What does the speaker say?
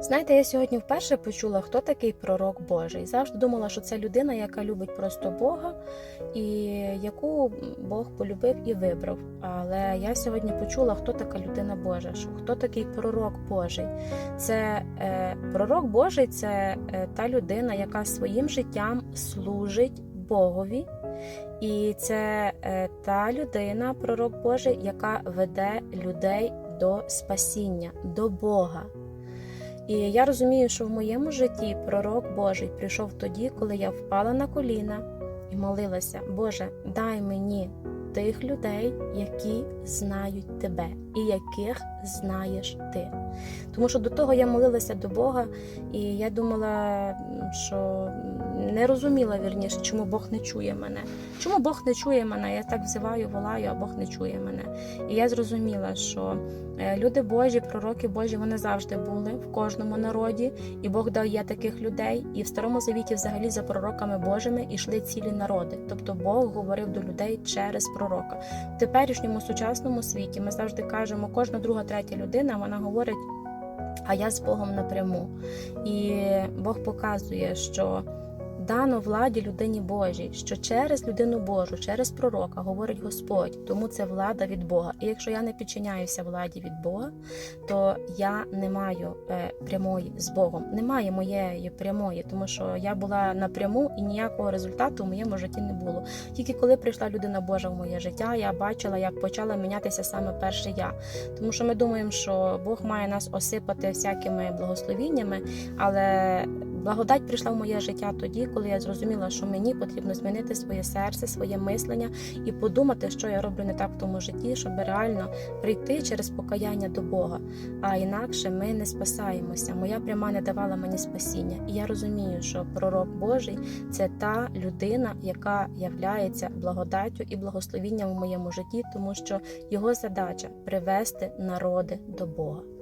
Знаєте, я сьогодні вперше почула, хто такий пророк Божий. Завжди думала, що це людина, яка любить просто Бога і яку Бог полюбив і вибрав. Але я сьогодні почула, хто така людина Божа, що хто такий пророк Божий. Це е, пророк Божий це е, та людина, яка своїм життям служить Богові. І це е, та людина, пророк Божий, яка веде людей до спасіння, до Бога. І я розумію, що в моєму житті пророк Божий прийшов тоді, коли я впала на коліна і молилася: Боже, дай мені тих людей, які знають тебе і яких знаєш ти. Тому що до того я молилася до Бога, і я думала, що не розуміла вірніше, чому Бог не чує мене. Чому Бог не чує мене? Я так взиваю, волаю, а Бог не чує мене. І я зрозуміла, що е, люди Божі, пророки Божі, вони завжди були в кожному народі, і Бог дає таких людей. І в старому завіті, взагалі, за пророками Божими йшли цілі народи. Тобто Бог говорив до людей через пророка. В теперішньому сучасному світі ми завжди кажемо, кожна друга, третя людина вона говорить. А я з Богом напряму. І Бог показує, що дано владі людині Божій, що через людину Божу, через пророка говорить Господь, тому це влада від Бога. І якщо я не підчиняюся владі від Бога, то я не маю е, прямої з Богом. Немає моєї прямої, тому що я була напряму і ніякого результату в моєму житті не було. Тільки коли прийшла людина Божа в моє життя, я бачила, як почала мінятися саме перше я. Тому що ми думаємо, що Бог має нас осипати всякими благословіннями, але благодать прийшла в моє життя тоді, коли я зрозуміла, що мені потрібно змінити своє серце, своє мислення і подумати, що я роблю не так в тому житті, щоб реально прийти через покаяння до Бога. А інакше ми не спасаємося. Моя пряма не давала мені спасіння. І я розумію, що пророк Божий це та людина, яка являється благодаттю і благословінням у моєму житті, тому що його задача привести народи до Бога.